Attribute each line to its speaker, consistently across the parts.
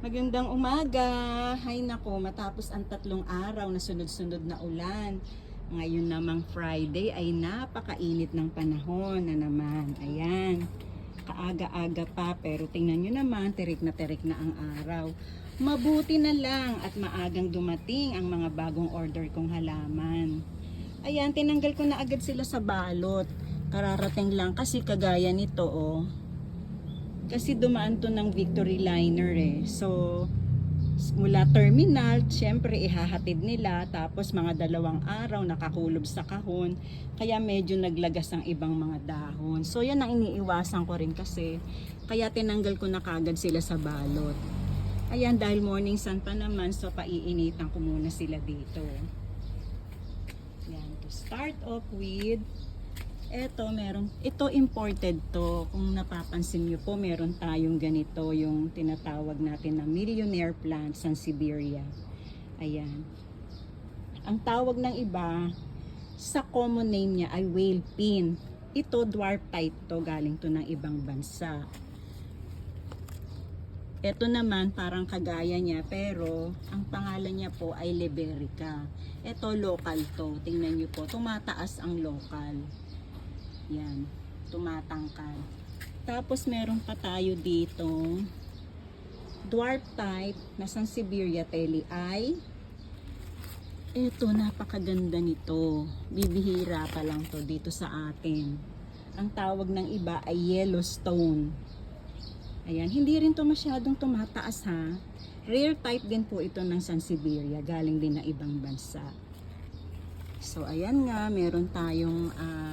Speaker 1: Magandang umaga. Hay nako, matapos ang tatlong araw na sunod-sunod na ulan. Ngayon namang Friday ay napakainit ng panahon na naman. Ayan. Kaaga-aga pa pero tingnan nyo naman, tirik na tirik na ang araw. Mabuti na lang at maagang dumating ang mga bagong order kong halaman. Ayan, tinanggal ko na agad sila sa balot. Kararating lang kasi kagaya nito oh. Kasi dumaan to ng Victory Liner eh. So, mula terminal, syempre ihahatid nila. Tapos mga dalawang araw nakakulob sa kahon. Kaya medyo naglagas ang ibang mga dahon. So, yan ang iniiwasan ko rin kasi. Kaya tinanggal ko na kagad sila sa balot. Ayan, dahil morning sun pa naman, so paiinitan ko muna sila dito. Yan, to start off with Eto, meron. Ito imported to. Kung napapansin nyo po, meron tayong ganito, yung tinatawag natin na millionaire plant sa Siberia. Ayan. Ang tawag ng iba, sa common name niya ay whale pin. Ito, dwarf type to, galing to ng ibang bansa. Ito naman, parang kagaya niya, pero ang pangalan niya po ay Liberica. Ito, local to. Tingnan nyo po, tumataas ang local. Yan, tumatangkal. Tapos meron pa tayo dito dwarf type na Sansevieria telly ay ito, napakaganda nito. Bibihira pa lang to dito sa atin. Ang tawag ng iba ay Yellowstone. Ayan, hindi rin to masyadong tumataas ha. Rare type din po ito ng Sansevieria, galing din na ibang bansa. So, ayan nga, meron tayong ah,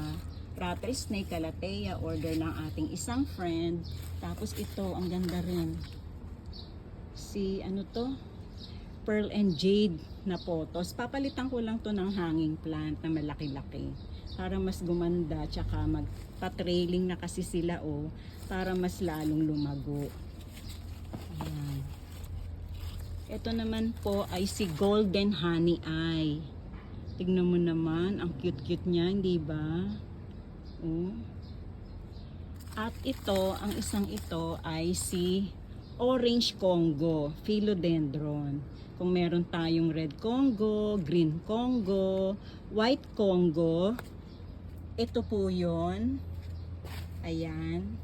Speaker 1: Ratter Snake Calathea, order ng ating isang friend. Tapos ito, ang ganda rin. Si, ano to? Pearl and Jade na photos. Papalitan ko lang to ng hanging plant na malaki-laki. Para mas gumanda, tsaka magpa-trailing na kasi sila oh. Para mas lalong lumago. Ayan. Ito naman po ay si Golden Honey Eye. Tignan mo naman, ang cute-cute niya, hindi ba? Oh. At ito, ang isang ito ay si Orange Congo, Philodendron. Kung meron tayong red Congo, green Congo, white Congo, ito po yon. Ayan.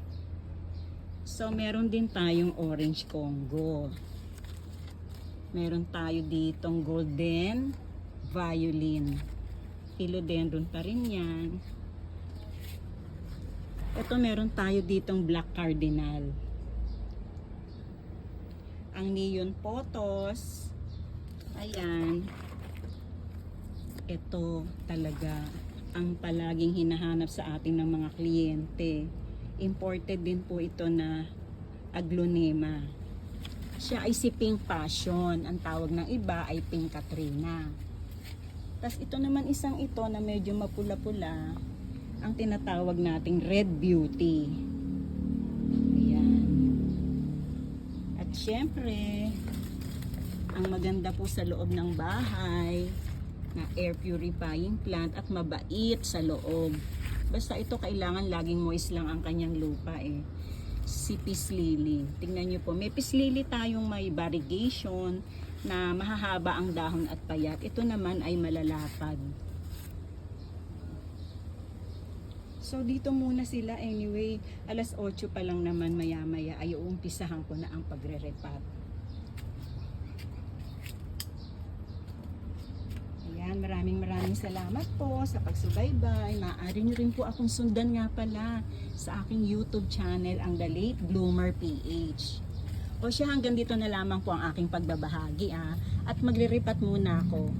Speaker 1: So, meron din tayong orange Congo. Meron tayo ditong golden violin. Philodendron pa rin yan. Ito meron tayo ditong black cardinal. Ang neon photos. Ayan. Ito talaga ang palaging hinahanap sa ating ng mga kliyente. Imported din po ito na aglonema. Siya ay si Pink Passion. Ang tawag ng iba ay Pink Katrina. Tapos ito naman isang ito na medyo mapula-pula ang tinatawag nating red beauty. Ayan. At syempre, ang maganda po sa loob ng bahay na air purifying plant at mabait sa loob. Basta ito kailangan laging moist lang ang kanyang lupa eh. Si Lily. Tingnan nyo po, may Lily tayong may variegation na mahahaba ang dahon at payat. Ito naman ay malalapad. So dito muna sila anyway, alas 8 pa lang naman maya-maya ay uumpisahan ko na ang pagre-repat. Ayan, maraming maraming salamat po sa pagsubaybay. Maaari nyo rin po akong sundan nga pala sa aking YouTube channel, ang The Late Bloomer PH. O siya hanggang dito na lamang po ang aking pagbabahagi ah. At magre-repat muna ako.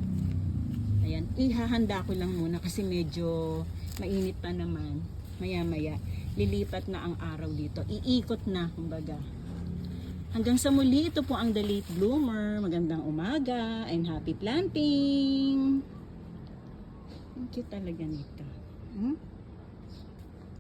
Speaker 1: Ayan, ihahanda ko lang muna kasi medyo mainit pa naman. Maya-maya, lilipat na ang araw dito. Iikot na, kumbaga. Hanggang sa muli, ito po ang The Late Bloomer. Magandang umaga and happy planting! Ang cute talaga nito. Hmm?